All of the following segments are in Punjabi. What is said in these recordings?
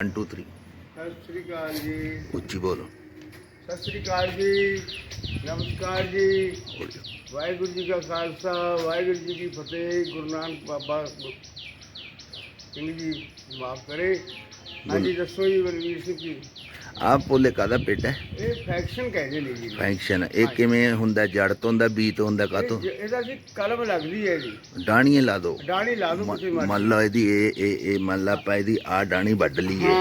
1 2 3 ਸਤਿ ਸ੍ਰੀ ਅਕਾਲ ਜੀ। ਉੱਚੀ ਬੋਲੋ। ਸਤਿ ਸ੍ਰੀ ਅਕਾਲ ਜੀ। ਨਮਸਕਾਰ ਜੀ। ਵਾਹਿਗੁਰੂ ਜੀ ਕਾ ਖਾਲਸਾ ਵਾਹਿਗੁਰੂ ਜੀ ਕੀ ਫਤਿਹ। ਗੁਰੂ ਨਾਨਕ ਬਾਬਾ ਸਿੰਘ ਜੀ ਮਾਫ ਕਰੇ। ਹਾਂਜੀ ਦੱਸੋ ਜੀ ਬਲਵੀਰ ਸਿੰਘ ਜੀ। ਆਹ ਪੋਲੇ ਕਾਦਾ ਪੇਟ ਹੈ? ਇਹ ਫੈਕਸ਼ਨ ਕਹਿੰਦੇ ਨੇ ਜੀ। ਫੰਕਸ਼ਨ ਇਹ ਕਿਵੇਂ ਹੁੰਦਾ ਜੜ ਤੋਂ ਹੁੰਦਾ ਬੀ ਤੋਂ ਹੁੰਦਾ ਕਾਤੋਂ ਇਹ- ਇਹਦਾ ਜੀ ਕਲਮ ਲੱਗਦੀ ਹੈ ਜੀ। ਡਾਣੀਆਂ ਲਾ ਦੋ। ਡਾਣੀ ਲਾ ਦੋ ਤੁਸੀਂ ਮਰ ਮੰਨ ਲਓ ਇਹਦੀ ਇਹ ਇਹ ਇਹ ਮੰਨ ਲਾ ਆਪਾਂ ਇਹਦੀ ਆ ਡਾਣੀ ਵੱਢ ਲਈ ਹੈ।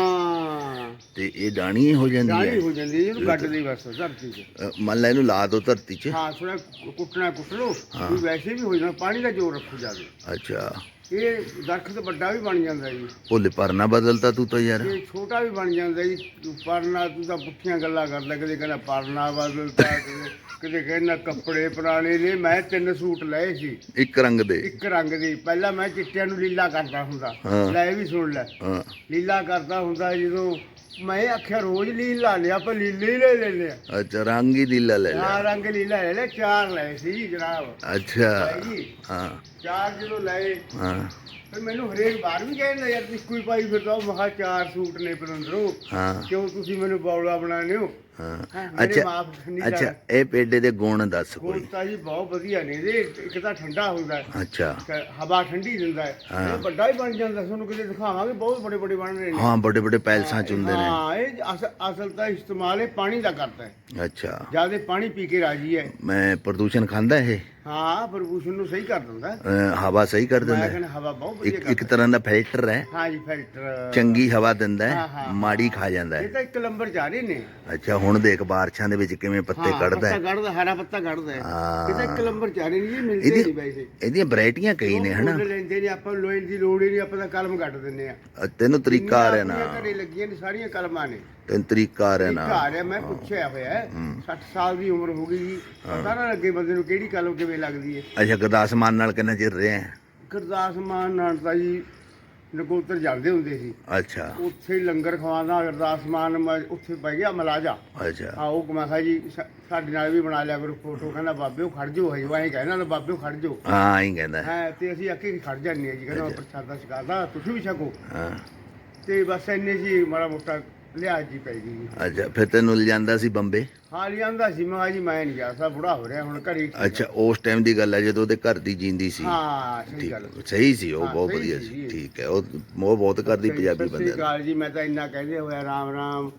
ਤੇ ਇਹ ਡਾਣੀ ਹੀ ਹੋ ਜਾਂਦੀ ਡਾਣੀ ਹੈ ਹੋ ਜਾਂਦੀ ਹੈ ਇਹਨੂੰ ਕੱਟ ਲਈ ਬਸ ਧਰਤੀ 'ਚ। ਅ, ਮੰਨ ਲਾ ਇਹਨੂੰ ਲਾ ਦੋ ਧਰਤੀ 'ਚ। ਹਾਂ ਥੋੜਾ ਕੁੱਟਣਾ ਕੁੱਟ ਲਓ। ਹਾਂ। ਵੀ ਵੈਸੇ ਵੀ ਹੋ ਜਾਣਾ ਪਾਣੀ ਦਾ ਜ਼ੋਰ ਰੱਖੋ ਜਾਵੇ ਅੱਛਾ। ਇਹ ਦਰਖਤ ਵੱਡਾ ਵੀ ਬਣ ਜਾਂਦਾ ਜੀ। ਭੋਲੇ ਪਰਨਾ ਬਦਲਤਾ ਤੂੰ ਤਾਂ ਯਾਰ। ਇਹ ਛੋਟਾ ਵੀ ਬਣ ਜਾਂਦਾ ਜੀ। ਤੂੰ ਪਰਨਾ ਤੂੰ ਤਾਂ ਪੁੱਠੀਆਂ ਗੱਲਾਂ ਕਰਦਾ ਕਦੇ ਕਹਿੰਦਾ ਪਰਨਾ ਬਦਲਤਾ ਕਦੇ ਕਦੇ ਕਹਿੰਦਾ ਕੱਪੜੇ ਪੁਰਾਣੇ ਨੇ ਮੈਂ ਤਿੰਨ ਸੂਟ ਲਏ ਸੀ। ਇੱਕ ਰੰਗ ਦੇ। ਇੱਕ ਰੰਗ ਦੇ। ਪਹਿਲਾਂ ਮੈਂ ਚਿੱਟਿਆਂ ਨੂੰ ਲੀਲਾ ਕਰਦਾ ਹੁੰਦਾ। ਹਾਂ। ਲੈ ਇਹ ਵੀ ਸੁਣ ਲੈ। ਹਾਂ। ਲੀਲਾ ਕਰਦਾ ਹੁੰਦਾ ਜਦੋਂ ਰੋਜ਼ ਲੀਲਾ ਲਿਆ ਆਪਾਂ ਲੀਲੇ ਹੀ ਲੈ ਲੈਨੇ ਆ। ਅੱਛਾ ਰੰਗ ਹੀ ਨੀਲਾ ਲੈ ਲਿਆ। ਚਾਰ ਰੰਗ ਲੀਲਾ ਲੈ ਲੈ ਚਾਰ ਲਏ ਸੀ ਜਨਾਬ। ਅੱਛਾ ਭਾਈ ਜੀ। ਹਾਂ। ਚਾਰ ਜਦੋਂ ਲਏ ਹਾਂ। ਫਿਰ ਮੈਨੂੰ ਹਰੇਕ ਵਾਰ ਵੀ ਕਹਿੰਦਾ ਯਾਰ ਤੁਸੀਂ ਕੋਈ ਪਾਈ ਫਿਰਦਾ। ਮੈਂ ਕਿਹਾ ਚਾਰ ਸੂਟ ਨੇ ਪਰੰਦਰੋਂ ਹਾਂ। ਕਿਉਂ ਤੁਸੀਂ ਮੈਨੂੰ ਬੌਲਾ ਬਣਾਉਂਦੇ ਹੋ? ਹਾਂ ਹੈਂ, ਮੇਰੇ ਅੱਛਾ ਮਾਪ ਨਹੀਂ ਅੱਛਾ ਜਾਣਾ। ਇਹ ਪੇਡੇ ਦੇ ਗੁਣ ਦੱਸ ਕੋਈ। ਗੋਸ਼ਤਾ ਜੀ ਬਹੁਤ ਵਧੀਆ ਨੇ ਇਹਦੇ ਇੱਕ ਤਾਂ ਠੰਡਾ ਹੁੰਦਾ ਹੈ। ਅੱਛਾ। ਤੇ ਹਵਾ ਠੰਡੀ ਦਿੰਦਾ ਹੈ। ਹਾਂ। ਇਹ ਵੱਡਾ ਹੀ ਬਣ ਜਾਂਦਾ ਤੁਹਾਨੂੰ ਕਿਤੇ ਦਿਖਾਵਾਂਗੇ ਬਹੁਤ ਵੱਡੇ ਵੱਡੇ ਬਣ ਰਹੇ ਨੇ। ਹਾਂ ਵੱਡੇ ਵੱਡੇ ਪੈਲਸਾਂ ਚ ਹੁੰਦੇ ਨੇ। ਹਾਂ ਇਹ ਅਸ- ਅਸਲ ਤਾਂ ਇਸਤੇਮਾਲ ਇਹ ਪਾਣੀ ਦਾ ਕਰਦਾ ਹੈ। ਅੱਛਾ। ਜ਼ਿਆਦਾ ਪਾਣੀ ਪੀ ਕੇ ਰਾਜੀ ਹੈ। ਮੈਂ ਪ੍ਰਦੂਸ਼ਣ ਖਾਂਦਾ ਇਹ? ਹਾਂ ਪ੍ਰਦੂਸ਼ਣ ਨੂੰ ਸਹੀ ਕਰ ਦਿੰਦਾ। ਹੈ। ਅਹ ਹਵਾ ਸਹੀ ਕਰ ਮੈਂ ਦਿੰਦਾ। ਹੈ? ਕਹਿੰਦਾ ਹਵਾ ਬਹੁਤ ਵਧੀਆ ਇੱਕ ਇੱਕ ਕਰਦਾ ਤਰ੍ਹਾਂ ਦਾ ਫਿਲਟਰ ਹੈ। ਹੈ। ਹਾਂ ਜੀ ਫਿਲਟਰ। ਚੰਗੀ ਹਵਾ ਦਿੰਦਾ ਹਾਂ, ਹੈ ਹਾਂ, ਮਾੜੀ ਖਾ ਜਾਂਦਾ ਇਹ ਹੈ ਤਾਂ ਇੱਕ ਲੰਬਰ ਜਾ ਰਹੇ ਨੇ। ਅੱਛਾ ਹੁਣ ਦੇਖ ਬਾਰਿਸ਼ਾਂ ਦੇ ਵਿੱਚ ਕਿਵੇਂ ਪੱਤੇ ਹਾਂ, ਕੱਢਦਾ ਪੱਤਾ ਹੈ ਕੱਢਦਾ ਹਰਾ ਪੱਤਾ ਕੱਢਦਾ ਹੈ। ਹਾਂ। ਇਹ ਤਾਂ ਇੱਕ ਲੰਬਰ ਜਾ ਰਹੇ ਨੇ ਜੀ ਮਿਲਦੇ ਇਹਦੀ- ਨਹੀਂ ਵੈਸੇ। ਇਹਦੀਆਂ ਵੈਰਾਈਟੀਆਂ ਕਈ ਨੇ ਹਨਾ? ਮੁੱਲ ਲੈਂਦੇ ਨੇ ਆਪਾਂ ਦੀ ਲੋੜ ਹੀ ਨਹੀਂ ਆਪਾਂ ਤਾਂ ਕਲਮ ਕੱਟ ਦਿੰਨੇ ਆ ਅਹ ਤੈਨੂੰ ਤਰੀਕਾ ਆ ਰਿਹਾ ਨਾ ਆਪਣੀਆਂ ਘਰੇ ਲੱਗੀਆਂ ਨੇ ਸਾਰੀਆਂ ਕਲਮਾਂ ਨੇ। ਤੈਨੂੰ ਤਰੀਕਾ ਆ ਰਿਹਾ ਇੱਕ ਨਾ ਆ ਰਿਹਾ ਮੈਂ ਪੁੱਛਿਆ ਹੋਇਆ ਹੈ। 60 ਸਾਲ ਦੀ ਉਮਰ ਹੋ ਗਈ ਜੀ। ਪਤਾ ਨਾ ਲੱਗੇ ਬੰਦੇ ਨੂੰ ਕਿਹੜੀ ਕਲਮ ਕਿਵੇਂ ਲੱਗਦੀ ਹੈ ਅੱਛਾ ਗੁਰਦਾਸ ਮਾਨ ਨਾਲ ਕਿੰਨਾ ਚਿਰ ਰਿਹਾ ਹੈ? ਗੁਰਦਾਸ ਮਾਨ ਨਾਲ ਤਾਂ ਜੀ ਨਕੋਤਰ ਜਾਂਦੇ ਹੁੰਦੇ ਸੀ। ਅੱਛਾ। ਉੱਥੇ ਹੀ ਲੰਗਰ ਖਵਾਉਂਦਾ ਗੁਰਦਾਸ ਮਾਨ ਮ- ਉੱਥੇ ਪੈ ਗਿਆ ਮਲਾਜਾ। ਅੱਛਾ। ਆ ਉਹ ਮੈਂ ਕਿਹਾ ਜੀ ਸਾ- ਸਾਡੇ ਨਾਲ ਵੀ ਬਣਾ ਲਿਆ ਕਰੋ ਫੋਟੋ। ਕਹਿੰਦਾ ਬਾਬਿਓ ਖੜ ਜਾਓ ਹਜੇ। ਵਾਹੀਂ ਕਹਿੰਦਾ ਨਾ ਬਾਬਿਓ ਖੜ ਜਾਓ। ਹਾਂ ਹੀ ਕਹਿੰਦਾ। ਹੈ। ਤੇ ਅਸੀਂ ਆਕੇ ਖੜ ਜਾਂਦੇ ਆ ਜੀ। ਕਹਿੰਦਾ ਪ੍ਰਸ਼ਾਦਾ ਛਕਾਦਾ ਤੁਸੀਂ ਵੀ ਛਕੋ। ਹਾਂ। ਤੇ ਬਸ ਇੰਨੇ ਜੀ ਮਾੜਾ ਮੋਟਾ ਲਿਆ ਜੀ ਪੈ ਗਈ। ਜੀ ਅੱਛਾ ਫਿਰ ਤੈਨੂੰ ਲਿਜਾਂਦਾ ਸੀ ਬੰਬੇ? ਹੀ ਆਂਦਾ ਸੀ। ਮੈਂ ਜੀ ਮੈਂ ਨਹੀਂ ਜਾ ਸਕਦਾ ਬੁੜਾ ਹੋ ਰਿਹਾ ਹੁਣ ਘਰੇ ਹੀ ਠੀਕ ਅੱਛਾ ਉਸ ਟਾਈਮ ਦੀ ਗੱਲ ਹੈ ਜਦੋਂ ਉਹਦੇ ਘਰ ਦੀ ਜਿੰਦੀ ਸੀ। ਹਾਂ ਸਹੀ ਠੀਕ ਗੱਲ ਸਹੀ ਸੀ ਉਹ ਹਾਂ, ਬਹੁਤ ਸਹੀ ਵਧੀਆ ਸੀ ਸੀ। ਠੀਕ ਹੈ ਉਹ ਬਹੁਤ ਕਰਦੀ ਪੰਜਾਬੀ ਸਤਿ ਬੰਦੇ ਸ੍ਰੀ ਨੂੰ ਅਕਾਲ ਜੀ ਮੈਂ ਤਾਂ ਇੰਨਾ ਕਹਿੰਦੇ ਹੋਇਆ ਰਾਮ ਰਾਮ।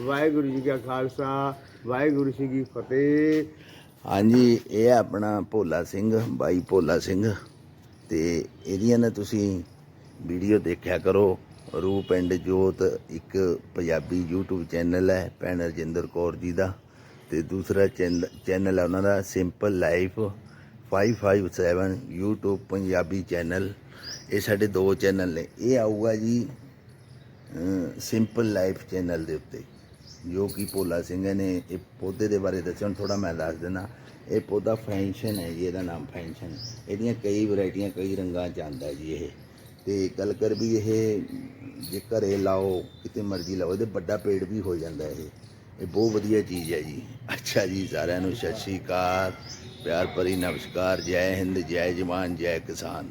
ਵਾਹਿਗੁਰੂ ਜੀ ਕਾ ਖਾਲਸਾ ਵਾਹਿਗੁਰੂ ਜੀ ਕੀ ਫਤਿਹ। ਹਾਂਜੀ ਇਹ ਆਪਣਾ ਭੋਲਾ ਸਿੰਘ ਬਾਈ ਭੋਲਾ ਸਿੰਘ। ਤੇ ਇਹਦੀਆਂ ਨਾ ਤੁਸੀਂ ਵੀਡੀਓ ਦੇਖਿਆ ਕਰੋ। ਰੂਪ ਐਂਡ ਜੋਤ ਇੱਕ ਪੰਜਾਬੀ YouTube ਚੈਨਲ ਹੈ, ਭੈਣ ਰਜਿੰਦਰ ਕੌਰ ਜੀ ਦਾ। ਤੇ ਦੂਸਰਾ ਚੈਨ- ਚੈਨਲ ਹੈ ਉਹਨਾਂ ਦਾ simple life 557 YouTube Punjabi channel ਇਹ ਸਾਡੇ ਦੋ ਚੈਨਲ ਨੇ। ਇਹ ਆਊਗਾ ਜੀ ਸਿੰਪਲ ਲਾਈਫ ਚੈਨਲ ਦੇ ਉੱਤੇ, ਜੋ ਕਿ ਭੋਲਾ ਸਿੰਘ ਨੇ ਇਹ ਪੌਦੇ ਦੇ ਬਾਰੇ ਦੱਸਿਆ। ਹੁਣ ਥੋੜਾ ਮੈਂ ਦੱਸ ਦਿੰਦਾ। ਇਹ ਪੌਦਾ ਫੈਂਸ਼ਨ ਹੈ ਜੀ, ਇਹਦਾ ਨਾਮ ਫੈਂਸ਼ਨ। ਇਹਦੀਆਂ ਕਈ ਵੈਰਾਈਟੀਆਂ, ਕਈ ਰੰਗਾਂ ਚ ਆਉਂਦਾ ਜੀ ਇਹ। ਤੇ ਗੱਲ ਕਰ ਵੀ ਇਹ, ਜੇ ਘਰੇ ਲਾਓ, ਕਿਤੇ ਮਰਜ਼ੀ ਲਾਓ, ਇਹਦੇ ਵੱਡਾ ਪੇੜ ਵੀ ਹੋ ਜਾਂਦਾ ਇਹ। ਇਹ ਬਹੁਤ ਵਧੀਆ ਚੀਜ਼ ਹੈ ਜੀ। ਅੱਛਾ ਜੀ, ਸਾਰਿਆਂ ਨੂੰ ਸਤਿ ਸ਼੍ਰੀ ਅਕਾਲ। ਪਿਆਰ ਭਰੀ ਨਮਸਕਾਰ, ਜੈ ਹਿੰਦ, ਜੈ ਜਵਾਨ, ਜੈ ਕਿਸਾਨ।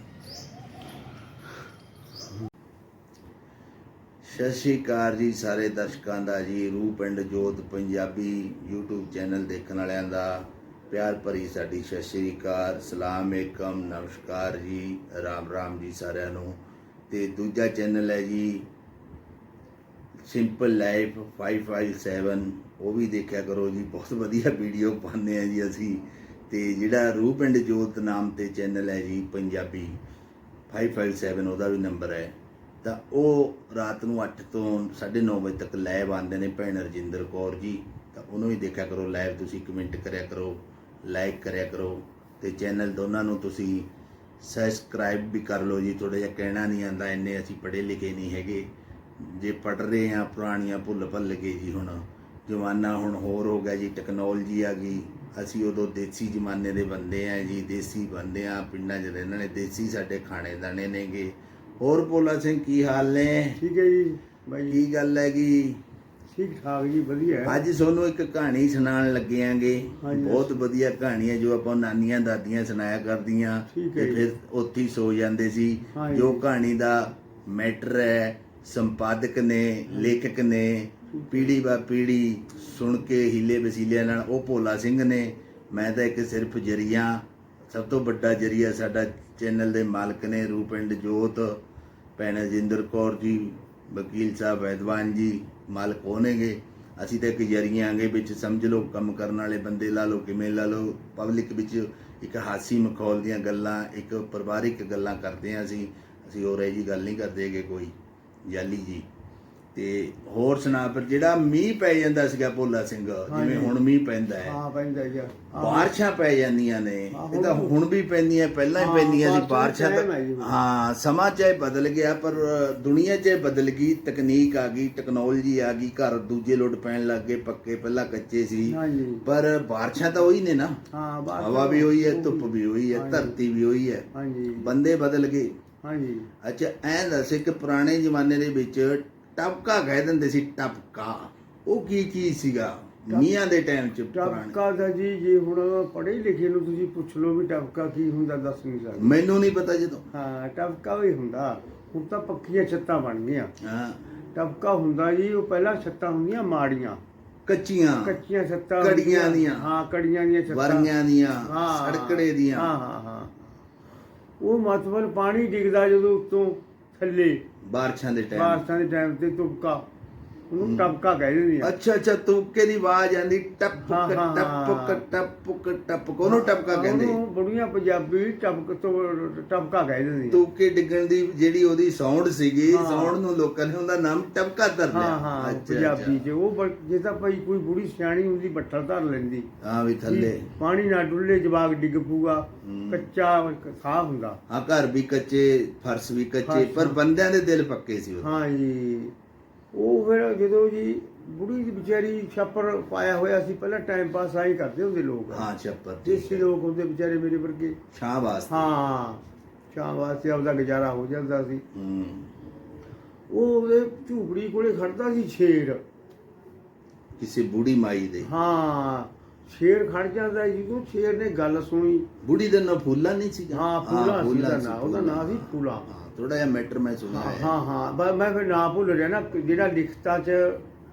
ਸਤਿ ਸ਼੍ਰੀ ਅਕਾਲ ਜੀ ਸਾਰੇ ਦਰਸ਼ਕਾਂ ਦਾ ਜੀ। ਰੂਪ ਐਂਡ ਜੋਤ ਪੰਜਾਬੀ YouTube ਚੈਨਲ ਦੇਖਣ ਵਾਲਿਆਂ ਦਾ ਪਿਆਰ ਭਰੀ ਸਾਡੀ ਸਤਿ ਸ਼੍ਰੀ ਅਕਾਲ, ਸਲਾਮ ਅਲੈਕਮ, ਨਮਸਕਾਰ ਜੀ, ਰਾਮ ਰਾਮ ਜੀ ਸਾਰਿਆਂ ਨੂੰ। ਤੇ ਦੂਜਾ ਚੈਨਲ ਹੈ ਜੀ ਸਿੰਪਲ ਲਾਈਫ 557 ਉਹ ਵੀ ਦੇਖਿਆ ਕਰੋ ਜੀ, ਬਹੁਤ ਵਧੀਆ ਵੀਡੀਓ ਪਾਉਂਦੇ ਆ ਜੀ ਅਸੀਂ। ਤੇ ਜਿਹੜਾ ਰੂਪ ਐਂਡ ਜੋਤ ਨਾਮ ਤੇ ਚੈਨਲ ਹੈ ਜੀ, ਪੰਜਾਬੀ 557 ਉਹਦਾ ਵੀ ਨੰਬਰ ਹੈ। ਤਾਂ ਉਹ ਰਾਤ ਨੂੰ 8 ਤੋਂ 9:30 ਵਜੇ ਤੱਕ ਲਾਈਵ ਆਉਂਦੇ ਨੇ ਭੈਣ ਰਜਿੰਦਰ ਕੌਰ ਜੀ। ਤਾਂ ਉਹਨੂੰ ਵੀ ਦੇਖਿਆ ਕਰੋ ਲਾਈਵ ਤੁਸੀਂ ਕਮੈਂਟ ਕਰਿਆ ਕਰੋ। ਲਾਈਕ ਕਰਿਆ ਕਰੋ ਤੇ ਚੈਨਲ ਦੋਨਾਂ ਨੂੰ ਤੁਸੀਂ ਸਬਸਕ੍ਰਾਈਬ ਵੀ ਕਰ ਲਓ ਜੀ। ਥੋੜਾ ਜਿਹਾ ਕਹਿਣਾ ਨਹੀਂ ਆਂਦਾ ਇੰਨੇ ਅਸੀਂ ਪੜ੍ਹੇ ਲਿਖੇ ਨਹੀਂ ਹੈਗੇ। ਜੇ ਪੜ ਰਹੇ ਆ ਪੁਰਾਣੀਆਂ ਭੁੱਲ ਭੱਲ ਗਏ ਜੀ ਹੁਣ ਜ਼ਮਾਨਾ ਹੁਣ ਹੋਰ ਹੋ ਗਿਆ ਜੀ ਟੈਕਨੋਲੋਜੀ ਆ ਗਈ। ਅਸੀਂ ਉਦੋਂ ਦੇਸੀ ਜ਼ਮਾਨੇ ਦੇ ਬੰਦੇ ਆ ਜੀ ਦੇਸੀ ਬੰਦੇ ਆ ਪਿੰਡਾਂ 'ਚ ਰਹਿਣ ਵਾਲੇ ਦੇਸੀ ਸਾਡੇ ਖਾਣੇ ਦਾਣੇ ਨੇਗੇ। ਹੋਰ ਭੋਲਾ ਸਿੰਘ ਕੀ ਹਾਲ ਨੇ? ਠੀਕ ਹੈ ਜੀ। ਬਾਈ ਕੀ ਗੱਲ ਹੈਗੀ? ਠੀਕ ਠਾਕ ਜੀ ਵਧੀਆ ਹੈ ਅੱਜ ਤੁਹਾਨੂੰ ਇੱਕ ਕਹਾਣੀ ਸੁਣਾਉਣ ਲੱਗੇ ਆਂਗੇ। ਬਹੁਤ ਵਧੀਆ ਕਹਾਣੀ ਹੈ ਜੋ ਆਪਾਂ ਨਾਨੀਆਂ ਦਾਦੀਆਂ ਸੁਣਾਇਆ ਕਰਦੀਆਂ ਤੇ। ਫਿਰ ਉੱਥੇ ਹੀ ਸੋ ਜਾਂਦੇ ਸੀ। ਜੋ ਕਹਾਣੀ ਦਾ ਮੈਟਰ ਹੈ ਸੰਪਾਦਕ ਨੇ ਲੇਖਕ ਨੇ ਪੀੜੀ ਬਾ ਪੀੜੀ ਸੁਣ ਕੇ ਹੀਲੇ ਵਸੀਲਿਆਂ ਨਾਲ ਉਹ ਭੋਲਾ ਸਿੰਘ ਨੇ ਮੈਂ ਤਾਂ ਇੱਕ ਸਿਰਫ ਜਰੀਆ ਸਭ ਤੋਂ ਵੱਡਾ ਜਰੀਆ ਸਾਡਾ ਚੈਨਲ ਦੇ ਮਾਲਕ ਨੇ ਰੂਪਿੰਡ ਜੋਤ ਭੈਣ ਜਿੰਦਰ ਕੌਰ ਜੀ ਵਕੀਲ ਸਾਹਿਬ ਵੈਦਵਾਨ ਜੀ ਮਾਲਕ ਹੋਣਗੇ। ਅਸੀਂ ਤਾਂ ਇੱਕ ਜਰੀਆਂ ਆਂਗੇ ਵਿੱਚ ਸਮਝ ਲਓ, ਕੰਮ ਕਰਨ ਵਾਲੇ ਬੰਦੇ ਲਾ ਲਓ, ਕਿਵੇਂ ਲਾ ਲਓ। ਪਬਲਿਕ ਵਿੱਚ ਇੱਕ ਹਾਸੀ ਮਖੌਲ ਦੀਆਂ ਗੱਲਾਂ, ਇੱਕ ਪਰਿਵਾਰਿਕ ਗੱਲਾਂ ਕਰਦੇ ਹਾਂ ਅਸੀਂ। ਅਸੀਂ ਹੋਰ ਇਹ ਜੀ ਗੱਲ ਨਹੀਂ ਕਰਦੇ ਕਰਦੇਗੇ ਕੋਈ। ਜਾਲੀ ਜੀ। ਤੇ ਹੋਰ ਸੁਣਾ ਪਰ ਜਿਹੜਾ ਮੀਂਹ ਪੈ ਜਾਂਦਾ ਸੀਗਾ ਭੋਲਾ ਸਿੰਘ ਜਿਵੇਂ। ਹੁਣ ਮੀਂਹ ਪੈਂਦਾ ਹੈ। ਹਾਂ ਪੈਂਦਾ ਜੀ। ਬਾਰਿਸ਼ਾਂ ਪੈ ਜਾਂਦੀਆਂ ਨੇ ਇਹ ਤਾਂ ਹੁਣ- ਵੀ ਪੈਂਦੀਆਂ ਪਹਿਲਾਂ ਹੀ ਪੈਂਦੀਆਂ ਸੀ ਬਾਰਿਸ਼ਾਂ ਹੈ ਸਮਾਂ ਚਾਹੇ ਬਦਲ ਗਿਆ ਪਰ ਦੁਨੀਆ 'ਚ ਬਦਲ ਗਈ ਤਕਨੀਕ ਆ ਗਈ ਟੈਕਨੋਲੋਜੀ ਆ ਗਈ ਘਰ ਦੂਜੇ ਲੋਟ ਪੈਣ ਲੱਗ ਗਏ ਪੱਕੇ ਪਹਿਲਾਂ ਕੱਚੇ ਸੀ। ਪਰ ਬਾਰਿਸ਼ਾਂ ਤਾਂ ਉਹੀ ਨੇ ਨਾ। ਹਾਂ ਹਵਾ ਵੀ ਹੋਈ ਹੈ ਧੁੱਪ ਵੀ ਹੋਈ ਹੈ। ਧਰਤੀ ਵੀ ਹੋਈ ਹੈ। ਹਾਂਜੀ। ਬੰਦੇ ਬਦਲ ਗਏ। ਹਾਂਜੀ। ਅੱਛਾ ਐਂ ਦੱਸ ਕਿ ਪੁਰਾਣੇ ਜ਼ਮਾਨੇ ਦੇ ਵਿੱਚ ਟਪਕਾ ਕਹਿ ਦਿੰਦੇ ਸੀ ਟਪਕਾ। ਉਹ ਕੀ ਚੀਜ਼ ਸੀਗਾ? ਮੀਆਂ ਦੇ ਟਾਈਮ 'ਚ ਪੁਰਾਣੇ। ਟਪਕਾ ਦਾ ਜੀ ਜੇ ਹੁਣ ਪੜ੍ਹੇ ਲਿਖੇ ਨੂੰ ਤੁਸੀਂ ਪੁੱਛ ਲਓ ਵੀ ਟਪਕਾ ਕੀ ਹੁੰਦਾ ਦੱਸ ਨਹੀਂ ਸਕਦੇ। ਮੈਨੂੰ ਨਹੀਂ ਪਤਾ ਜਦੋਂ। ਹਾਂ ਟਪਕਾ ਵੀ ਹੁੰਦਾ। ਹੁਣ ਤਾਂ ਪੱਕੀਆਂ ਛੱਤਾਂ ਬਣ ਗਈਆਂ। ਹਾਂ। ਟਪਕਾ ਹੁੰਦਾ ਜੀ ਉਹ ਪਹਿਲਾਂ ਛੱਤਾਂ ਹੁੰਦੀਆਂ ਮਾੜੀਆਂ। ਕੱਚੀਆਂ। ਕੱਚੀਆਂ ਛੱਤਾਂ ਕੜੀਆਂ ਹੁੰਦੀਆਂ। ਦੀਆਂ। ਹਾਂ ਕੜੀਆਂ ਦੀਆਂ ਛੱਤਾਂ। ਵਰੀਆਂ ਦੀਆਂ ਹਾਂ। ਸੜਕੜੇ ਦੀਆਂ। ਹਾਂ ਹਾਂ ਹਾਂ। ਉਹ ਮਤਲਬ ਪਾਣੀ ਡਿੱਗਦਾ ਜਦੋਂ ਉੱਤੋਂ ਥੱਲੇ। ਬਾਰਿਸ਼ਾਂ ਦੇ ਟਾਈਮ ਬਾਰਿਸ਼ਾਂ ਦੇ ਟਾਈਮ ਤੇ ਤੁਪਕਾ। ਉਹਨੂੰ ਟਪਕਾ ਕਹਿ ਦਿੰਦੇ ਆ ਅੱਛਾ ਅੱਛਾ ਤੁਪਕੇ ਦੀ ਆਵਾਜ਼ ਆਂਦੀ ਟਪਕ ਟਪਕ। ਟਪਕ ਟਪਕ ਉਹਨੂੰ ਟਪਕਾ ਕਹਿੰਦੇ ਉਹਨੂੰ ਬੜੀਆਂ ਪੰਜਾਬੀ ਟਪਕ ਤੋਂ ਟਪਕਾ ਕਹਿ ਦਿੰਦੇ ਆ ਤੁਪਕੇ ਡਿੱਗਣ ਦੀ ਜਿਹੜੀ ਉਹਦੀ ਸਾਊਂਡ ਸੀਗੀ। ਸਾਊਂਡ ਨੂੰ ਲੋਕਾਂ ਨੇ ਉਹਦਾ ਨਾਮ ਟਪਕਾ ਧਰ ਲਿਆ ਹਾਂ ਹਾਂ ਅੱਛਾ, ਪੰਜਾਬੀ। ਚ ਉਹ ਜੇ ਤਾਂ ਭਾਈ ਕੋਈ ਬੁੜੀ ਸਿਆਣੀ ਹੁੰਦੀ ਬੱਠਲ ਧਰ ਲੈਂਦੀ ਹਾਂ ਵੀ ਥੱਲੇ ਪਾਣੀ ਨਾ ਡੁੱਲੇ ਜਵਾਗ ਡਿੱਗ ਪੂਗਾ। ਕੱਚਾ ਸਾਹ ਹੁੰਦਾ ਹਾਂ ਘਰ ਵੀ ਕੱਚੇ ਫਰਸ਼ ਵੀ ਕੱਚੇ ਪਰ। ਬੰਦਿਆਂ ਦੇ ਦਿਲ ਪੱਕੇ ਸੀ। ਹਾਂ ਜੀ ਉਹ ਫਿਰ ਜਦੋਂ ਜੀ ਬੁੜੀ ਦੀ ਵਿਚਾਰੀ ਛੱਪਰ ਪਾਇਆ ਹੋਇਆ ਸੀ ਪਹਿਲਾਂ ਟਾਈਮ ਪਾਸ ਆਈ ਕਰਦੇ ਹੁੰਦੇ ਲੋਕ। ਹਾਂ ਛੱਪਰ ਦੇਸੀ ਲੋਕ ਹੁੰਦੇ ਵਿਚਾਰੇ ਮੇਰੇ ਵਰਗੇ। ਛਾਂ ਵਾਸਤੇ। ਹਾਂ ਸ਼ਾਮ ਵਾਸਤੇ ਆਪਦਾ ਗੁਜ਼ਾਰਾ ਹੋ ਜਾਂਦਾ ਸੀ। ਹੂੰ। ਉਹ ਉਹਦੇ ਝੂਪੜੀ ਕੋਲੇ ਖੜਦਾ ਸੀ ਸ਼ੇਰ। ਕਿਸੇ ਬੁੜੀ ਮਾਈ ਦੇ। ਹਾਂ ਸ਼ੇਰ ਖੜ ਜਾਂਦਾ ਸੀ, ਜਦੋਂ ਸ਼ੇਰ ਨੇ ਗੱਲ ਸੁਣੀ। ਬੁੜੀ ਦਾ ਨਾਂ ਫੂਲਾ ਨਹੀਂ ਸੀਗਾ? ਹਾਂ ਫੂਲਾ ਸੀ ਉਹਦਾ ਸੀ, ਨਾਂ ਉਹਦਾ ਨਾਂ ਸੀ ਫੂਲਾ। ਹਾਂ। ਥੋੜਾ ਜਿਹਾ ਮੈਟਰ ਮੈਂ ਸੁਣਿਆ ਹਾਂ ਹੈ ਹਾਂ। ਮੈਂ ਫਿਰ ਨਾਂ ਭੁੱਲ ਰਿਹਾ ਨਾ ਜਿਹੜਾ ਲਿਖਤਾਂ 'ਚ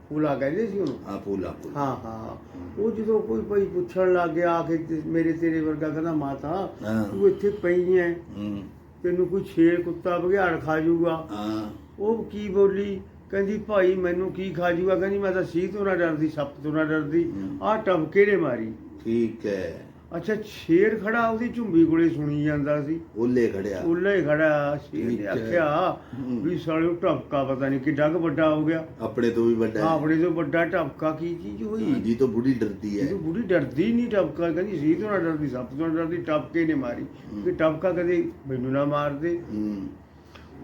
ਫੂਲਾ ਕਹਿੰਦੇ ਸੀ ਉਹਨੂੰ? ਹਾਂ ਫੂਲਾ ਫੂਲਾ ਹਾਂ ਹਾਂ। ਉਹ ਜਦੋਂ ਕੋਈ ਭਾਈ ਪੁੱਛਣ ਲੱਗ ਗਿਆ ਆ ਕੇ ਮੇਰੇ ਤੇਰੇ ਵਰਗਾ ਕਹਿੰਦਾ ਮਾਤਾ ਤੂੰ ਇੱਥੇ ਪਈ ਐ। ਹੂੰ। ਤੈਨੂੰ ਕੋਈ ਸ਼ੇਰ ਕੁੱਤਾ ਬਘਿਆੜ ਖਾ ਜਾਊਗਾ। ਹਾਂ। ਉਹ ਕੀ ਬੋਲੀ? ਕਹਿੰਦੀ ਭਾਈ ਮੈਨੂੰ ਕੀ ਖਾ ਜਾਊਗਾ? ਕਹਿੰਦੀ ਮੈਂ ਤਾਂ ਸੀ ਤੋਂ ਨਾ ਡਰਦੀ ਸੱਪ ਤੋਂ ਨਾ ਡਰਦੀ। ਆਹ ਟਮਕੇ ਨੇ ਮਾਰੀ। ਠੀਕ ਹੈ। ਅੱਛਾ ਸ਼ੇਰ ਖੜਾ ਉਹਦੀ ਝੁੰਬੀ ਕੋਲੇ ਸੁਣੀ ਜਾਂਦਾ ਸੀ। ਓਲੇ ਖੜਿਆ। ਹੀ ਖੜਾ ਸ਼ੇਰ ਠੀਕ ਨੇ ਹੈ। ਆਖਿਆ ਹੂੰ। ਵੀ ਸਾਲੇ ਉਹ ਟਮਕਾ ਪਤਾ ਨਹੀਂ ਕਿੱਡਾ ਕੁ ਵੱਡਾ ਹੋ ਗਿਆ। ਆਪਣੇ ਤੋਂ ਵੀ ਵੱਡਾ ਹੈ ਆਪਣੇ ਤੋਂ ਵੱਡਾ ਟਮਕਾ ਕੀ ਚੀਜ਼ ਹੋਈ? ਜੀ ਤੋਂ ਬੁੜੀ ਡਰਦੀ ਹੈ। ਇਹ ਬੁੜੀ ਡਰਦੀ ਨਹੀਂ ਟਪਕਾ ਕਹਿੰਦੀ ਸੀ ਤੋਂ ਨਾ ਡਰਦੀ ਸੱਪ ਤੋਂ ਨਾ ਡਰਦੀ ਟਪਕੇ ਨੇ ਮਾਰੀ। ਕਿ ਟਪਕਾ ਕਦੇ ਮੈਨੂੰ ਨਾ ਮਾਰ ਦੇ। ਹੂੰ।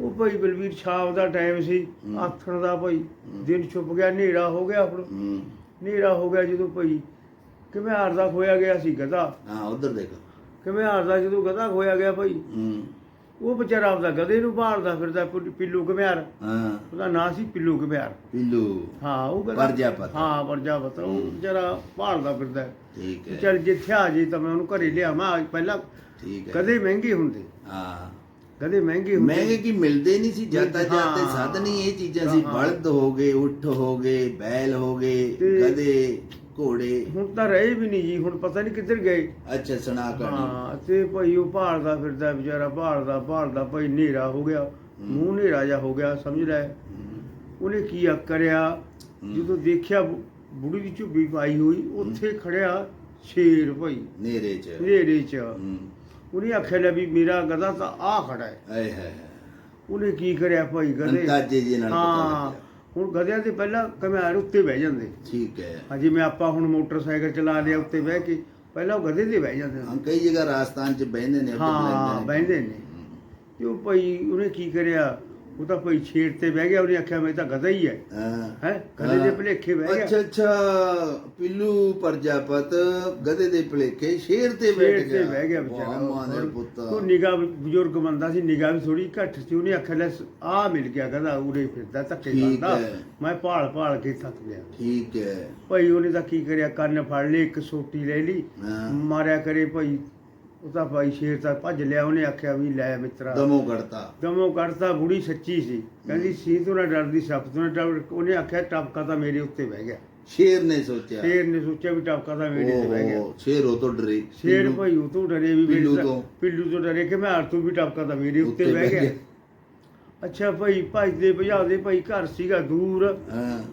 ਉਹ ਭਾਈ ਬਲਵੀਰ ਛਾਪ ਦਾ ਟਾਈਮ ਸੀ। ਆਥਣ ਦਾ ਭਾਈ। ਦਿਨ ਛੁਪ ਗਿਆ ਹਨੇਰਾ ਹੋ ਗਿਆ ਹੁਣ। ਹੂੰ। ਹਨੇਰਾ ਹੋ ਗਿਆ ਜਦੋਂ ਭਾਈ ਕਿਵੇਂ ਹਾਰਦਾ ਖੋਇਆ ਗਿਆ ਸੀ ਗਧਾ? ਹਾਂ ਉਧਰ ਦੇਖ। ਕਿਵੇਂ ਹਾਰਦਾ ਜਦੋਂ ਗਧਾ ਖੋਇਆ ਗਿਆ ਭਾਈ? ਹੂੰ। ਉਹ ਵਿਚਾਰਾ ਆਪਦਾ ਗਧੇ ਨੂੰ ਭਾਲਦਾ ਫਿਰਦਾ ਪਿੱਲੂ ਘਮਿਆਰ। ਹਾਂ। ਉਹਦਾ ਨਾਂ ਸੀ ਪਿੱਲੂ ਘਮਿਆਰ। ਪਿੱਲੂ। ਹਾਂ ਉਹ ਗਧਾ ਪ੍ਰਜਾਪਤ। ਹਾਂ ਪ੍ਰਜਾਪਤ ਉਹ। ਵਿਚਾਰਾ ਭਾਲਦਾ ਫਿਰਦਾ। ਠੀਕ ਹੈ। ਚੱਲ ਜਿੱਥੇ ਆ ਜੇ ਤਾਂ ਮੈਂ ਉਹਨੂੰ ਘਰੇ ਲਿਆਵਾਂ। ਪਹਿਲਾਂ ਠੀਕ ਹੈ। ਕਦੇ ਮਹਿੰਗੇ ਹੁੰਦੇ। ਹਾਂ। ਕਦੇ ਮਹਿੰਗੇ ਹੁੰਦੇ। ਮਹਿੰਗੇ ਕੀ ਮਿਲਦੇ ਨਹੀਂ ਸੀ? ਹਾਂ। ਜਾਤੇ ਸਾਧਨ ਹੀ ਇਹ ਚੀਜ਼ਾਂ ਸੀ। ਬਲਦ ਹੋ ਗਏ ਉੱਠ ਹੋ ਗਏ ਬੈਲ ਹੋ ਗਏ ਗਧੇ। ਘੋੜੇ। ਹੁਣ ਤਾਂ ਰਹੇ ਵੀ ਨਹੀਂ ਜੀ ਹੁਣ ਪਤਾ ਨਹੀਂ ਕਿੱਧਰ ਗਏ। ਅੱਛਾ ਸੁਣਾ ਕਹਾਣੀ ਹਾਂ ਤੇ ਭਾਈ ਉਹ ਭਾਲਦਾ ਫਿਰਦਾ ਵਿਚਾਰਾ ਭਾਲਦਾ ਭਾਲਦਾ ਭਾਈ ਹਨੇਰਾ ਹੋ ਗਿਆ। ਮੂੰਹ ਹਨੇਰਾ ਜਾ ਹੋ ਗਿਆ ਸਮਝ ਲੈ। ਉਹਨੇ ਕੀ ਆ ਕਰਿਆ। ਜਦੋਂ ਦੇਖਿਆ ਬੁੜੀ ਦੀ ਝੁੱਗੀ ਪਾਈ ਹੋਈ ਉੱਥੇ ਖੜਿਆ ਸ਼ੇਰ ਭਾਈ। ਨੇਰੇ ਚ। ਹਨੇਰੇ 'ਚ। ਹੂੰ। ਉਹਨੇ ਆਖਿਆ ਲੈ ਵੀ ਮੇਰਾ ਗਧਾ ਤਾਂ ਆ ਖੜਾ ਹੈ। ਆਏ ਹੈ ਉਹਨੇ ਕੀ ਕਰਿਆ ਭਾਈ ਗਧੇ ਅੰਦਾਜ਼ੇ ਜੇ ਨਾਲ ਪਤਾ ਹਾਂ। ਲੱਗਿਆ। ਹੁਣ ਗਧਿਆਂ ਦੇ ਪਹਿਲਾਂ ਕਮਿਆਰ ਉੱਤੇ ਬਹਿ ਜਾਂਦੇ। ਠੀਕ ਹੈ। ਹਾਂ ਜਿਵੇਂ ਆਪਾਂ ਹੁਣ ਮੋਟਰਸਾਈਕਲ ਚਲਾ ਲਿਆ ਉੱਤੇ ਬਹਿ ਕੇ ਪਹਿਲਾਂ ਉਹ ਗਧੇ ਤੇ ਬਹਿ ਜਾਂਦੇ ਹਾਂ ਕਈ ਜਗ੍ਹਾ ਰਾਜਸਥਾਨ ਚ ਬਹਿੰਦੇ ਨੇ ਹਾਂ ਬਹਿੰਦੇ ਨੇ। ਤੇ ਉਹ ਭਾਈ ਉਹਨੇ ਕੀ ਕਰਿਆ? ਉਹ ਤਾਂ ਭਾਈ ਛੇੜ ਤੇ ਬਹਿ ਗਿਆ ਉਹਨੇ ਆਖਿਆ ਮੈਂ ਤਾਂ ਗਧਾ ਹੀ ਹੈ ਹਾਂ। ਹੈ? ਗਧੇ ਦੇ ਭਲੇਖੇ ਬਹਿ ਗਿਆ। ਅੱਛਾ ਅੱਛਾ। ਪਿੱਲੂ ਪ੍ਰਜਾਪਤ ਗਧੇ ਦੇ ਭਲੇਖੇ ਸ਼ੇਰ ਤੇ ਬੈਠ ਤੇ ਗਿਆ। ਬਹਿ ਗਿਆ ਵਿਚਾਰਾ। ਮਾਂ ਦੇ ਪੁੱਤ। ਉਹ ਨਿਗਾਹ ਬਜ਼ੁਰਗ ਬੰਦਾ ਸੀ ਨਿਗਾਹ ਵੀ ਥੋੜੀ ਘੱਟ ਸੀ। ਉਹਨੇ ਆਖਿਆ ਲੈ ਆ ਮਿਲ ਗਿਆ ਗਧਾ ਉਰੇ ਫਿਰਦਾ ਧੱਕੇ ਖਾਂਦਾ। ਮੈਂ ਭਾਲ ਭਾਲ ਕੇ ਥੱਕ ਗਿਆ। ਠੀਕ ਹੈ। ਭਾਈ ਉਹਨੇ ਤਾਂ ਕੀ ਕਰਿਆ? ਕੰਨ ਫੜ ਲਏ ਇੱਕ ਸੋਟੀ ਲੈ ਲਈ। ਮਾਰਿਆ ਕਰੇ ਭਾਈ ਉਹ ਤਾਂ ਭਾਈ ਸ਼ੇਰ ਤਾਂ ਭੱਜ ਲਿਆ ਉਹਨੇ ਆਖਿਆ ਵੀ ਲੈ ਮਿੱਤਰਾ। ਦਮੋ ਕੱਢਤਾ। ਦਮੋ ਕੱਢਤਾ ਬੁੜੀ ਸੱਚੀ ਸੀ। ਕਹਿੰਦੀ ਸੀ ਤੋਂ ਨਾ ਡਰਦੀ ਸੱਪ ਤੋਂ ਨਾ ਡਰ। ਉਹਨੇ ਆਖਿਆ ਟਪਕਾ ਤਾਂ ਮੇਰੇ ਉੱਤੇ ਬਹਿ ਗਿਆ। ਸ਼ੇਰ ਨੇ ਸੋਚਿਆ। ਸ਼ੇਰ ਨੇ ਸੋਚਿਆ ਵੀ ਟਪਕਾ ਤਾਂ ਮੇਰੇ ਤੇ ਬਹਿ ਗਿਆ। ਸ਼ੇਰ ਉਹ ਤੋਂ ਡਰੇ। ਸ਼ੇਰ ਭਾਈ ਉਹ ਤੋਂ ਡਰੇ ਵੀ ਪਿੱਲੂ ਤਾਂ-। ਪਿੱਲੂ ਤੋਂ ਡਰੇ ਕਿ ਮੈਂ ਹਰ ਤੋਂ ਵੀ ਟਪਕਾ ਤਾਂ ਮੇਰੇ ਉੱਤੇ ਬਹਿ ਗਿਆ। ਅੱਛਾ ਭਾਈ ਭੱਜਦੇ ਭਜਾਦੇ ਭਾਈ ਘਰ ਸੀਗਾ ਦੂਰ।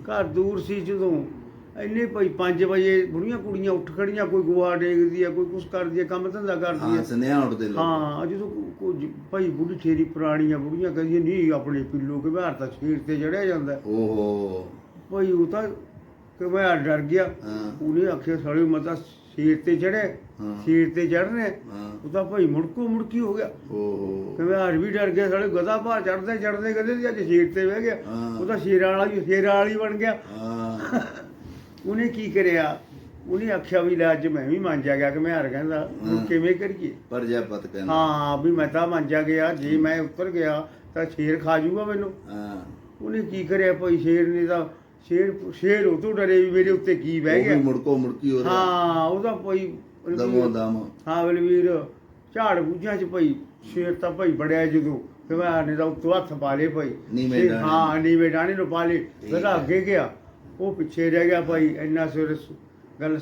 ਘਰ ਦੂਰ ਸੀ ਜਦੋਂ। ਇੰਨੇ ਭਾਈ 5 ਵਜੇ ਬੁੜੀਆਂ ਕੁੜੀਆਂ ਉੱਠ ਖੜੀਆਂ ਕੋਈ ਗੋਹਾ ਡੇਗਦੀ ਆ ਕੋਈ ਕੁਛ ਕਰਦੀ ਆ ਕੰਮ ਧੰਦਾ ਕਰਦੀ ਹਾਂ ਆ ਸੁਨੇਹਾ ਉੱਠਦੇ ਲੋਕ। ਹਾਂ ਜਦੋਂ ਕੋਈ ਭਾਈ ਬੁੜੀ ਠੇਰੀ ਪੁਰਾਣੀਆਂ ਬੁੜੀਆਂ ਕਹਿੰਦੀਆਂ ਨਹੀਂ ਆਪਣੇ ਪਿੱਲੂ ਕੇ ਬਾਹਰ ਤਾਂ ਸ਼ੇਰ ਤੇ ਚੜਿਆ ਜਾਂਦਾ। ਓਹੋ। ਭਾਈ ਉਹ ਤਾਂ ਕਿ ਮੈਂ ਡਰ ਗਿਆ। ਹਾਂ। ਉਹਨੇ ਆਖਿਆ ਸਾਲੇ ਮਤਾ ਸ਼ੇਰ ਤੇ ਚੜੇ ਹਾਂ। ਸ਼ੇਰ ਤੇ ਚੜਨੇ ਹਾਂ। ਉਹ ਤਾਂ ਭਾਈ ਮੁੜਕੋ ਮੁੜਕੀ ਹੋ ਗਿਆ। ਓਹੋ। ਕਿ ਮੈਂ ਹਰ ਵੀ ਡਰ ਗਿਆ ਸਾਲੇ ਗਧਾ ਭਾਰ ਚੜਦੇ ਚੜਦੇ ਕਹਿੰਦੇ ਅੱਜ ਸ਼ੇਰ ਤੇ ਬਹਿ ਗਿਆ। ਹਾਂ। ਉਹ ਤਾਂ ਸ਼ੇਰਾਂ ਵਾਲਾ ਹੀ ਸ਼ੇਰਾਂ ਵਾਲੀ ਬਣ ਗਿਆ। ਹਾਂ। ਉਹਨੇ ਕੀ ਕਰਿਆ? ਉਹਨੇ ਆਖਿਆ ਵੀ ਲੈ ਅੱਜ ਮੈਂ ਵੀ ਮੰਨਿਆ ਗਿਆ ਕਿ ਮੈਂ ਹਾਰ ਕਹਿੰਦਾ ਹੁਣ। ਕਿਵੇਂ ਕਰੀਏ? ਪ੍ਰਜਾਪਤ ਕਹਿੰਦਾ। ਹਾਂ ਵੀ ਮੈਂ ਤਾਂ ਮੰਨਿਆ ਗਿਆ ਜੇ ਮੈਂ ਉੱਤਰ ਗਿਆ ਤਾਂ ਸ਼ੇਰ ਖਾ ਜਾਊਗਾ ਮੈਨੂੰ। ਹਾਂ। ਉਹਨੇ ਕੀ ਕਰਿਆ ਭਾਈ ਸ਼ੇਰ ਨੇ ਤਾਂ ਸ਼ੇਰ ਸ਼ੇਰ ਉਹ ਤੋਂ ਡਰੇ ਵੀ ਮੇਰੇ ਉੱਤੇ ਕੀ ਬਹਿ ਉਹ ਵੀ ਗਿਆ। ਮੁੜਕੋ ਮੁੜਕੀ ਹੋ ਰਿਹਾ। ਹਾਂ ਉਹਦਾ ਭਾਈ ਦਮੋ ਦਮ। ਹਾਂ ਬਲਵੀਰ ਝਾੜ ਬੂਝਾਂ ਚ ਭਾਈ ਸ਼ੇਰ ਤਾਂ ਭਾਈ ਬੜਿਆ ਜਦੋਂ। ਤੇ ਮੈਂ ਨੇ ਤਾਂ ਉੱਤੋਂ ਹੱਥ ਪਾ ਲਏ ਭਾਈ। ਨੀਵੇਂ ਡਾਹਣੇ। ਹਾਂ ਨੀਵੇਂ ਡਾਣੇ ਨੂੰ ਪਾ ਲਏ। ਹੈ। ਅੱਗੇ ਗਿਆ। ਉਹ ਪਿੱਛੇ ਰਹਿ ਗਿਆ ਭਾਈ ਇੰਨਾ ਸਿਰ ਗੱਲ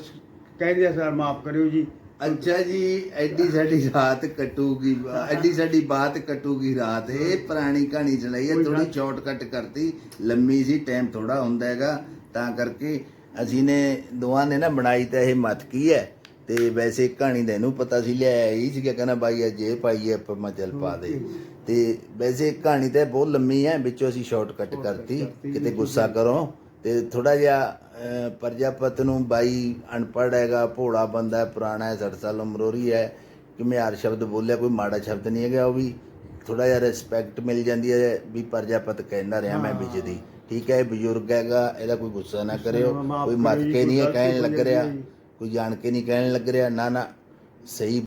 ਕਹਿੰਦੇ ਆ ਸਰ ਮਾਫ ਕਰਿਓ ਜੀ। ਅੱਛਾ ਜੀ ਐਡੀ ਸਾਡੀ ਰਾਤ ਕਟੂਗੀ ਐਡੀ ਸਾਡੀ ਬਾਤ ਕਟੂਗੀ ਰਾਤ। ਇਹ ਪੁਰਾਣੀ ਕਹਾਣੀ ਸੁਣਾਈ ਹੈ ਥੋੜੀ ਸ਼ਾਰਟਕਟ ਕਰਤੀ ਲੰਮੀ ਸੀ ਟਾਈਮ ਥੋੜਾ ਹੁੰਦਾ ਹੈਗਾ। ਤਾਂ ਕਰਕੇ ਅਸੀਂ ਨੇ ਦੋਵਾਂ ਨੇ ਨਾ ਬਣਾਈ ਤਾਂ ਇਹ ਮਤ ਕੀ ਹੈ ਤੇ ਵੈਸੇ ਕਹਾਣੀ ਦਾ ਇਹਨੂੰ ਪਤਾ ਸੀ ਲਿਆ ਹੀ ਸੀਗਾ ਕਹਿੰਦਾ ਬਾਈ ਅੱਜ ਇਹ ਪਾਈਏ ਆਪਾਂ ਮੈਂ ਚੱਲ ਪਾ ਦੇ। ਤੇ ਵੈਸੇ ਕਹਾਣੀ ਤਾਂ ਬਹੁਤ ਲੰਮੀ ਹੈ ਵਿੱਚੋਂ ਅਸੀਂ ਸ਼ਾਰਟਕਟ ਕਰਤੀ ਕਿਤੇ ਗੁੱਸਾ ਕਰੋ। ਤੇ ਥੋੜਾ ਜਿਹਾ ਪ੍ਰਜਾਪਤ ਨੂੰ ਬਾਈ ਅਨਪੜ੍ਹ ਹੈਗਾ ਭੋਲਾ ਬੰਦਾ ਹੈ, ਪੁਰਾਣਾ ਹੈ 60 ਸਾਲ ਉਮਰੋਰੀ ਹੈ ਕਿ ਮੈਂ ਹਰ ਸ਼ਬਦ ਬੋਲਿਆ ਕੋਈ ਮਾੜਾ ਸ਼ਬਦ ਨਹੀਂ ਹੈਗਾ ਉਹ ਵੀ। ਥੋੜਾ ਜਿਹਾ ਰਿਸਪੈਕਟ ਮਿਲ ਜਾਂਦੀ ਹੈ ਵੀ ਪ੍ਰਜਾਪਤ ਕਹਿੰਦਾ ਰਿਹਾ ਮੈਂ ਵਿੱਚ ਦੀ। ਠੀਕ ਹੈ ਇਹ ਬਜ਼ੁਰਗ ਹੈਗਾ ਇਹਦਾ ਕੋਈ ਗੁੱਸਾ ਨਾ ਕਰਿਓ ਕੋਈ ਮੱਤ ਕੇ ਨਹੀਂ ਕਹਿਣ ਲੱਗ ਰਿਹਾ। ਕੋਈ ਜਾਣ ਕੇ ਨਹੀਂ ਕਹਿਣ ਲੱਗ ਰਿਹਾ ਨਾ ਨਾ ਸਹੀ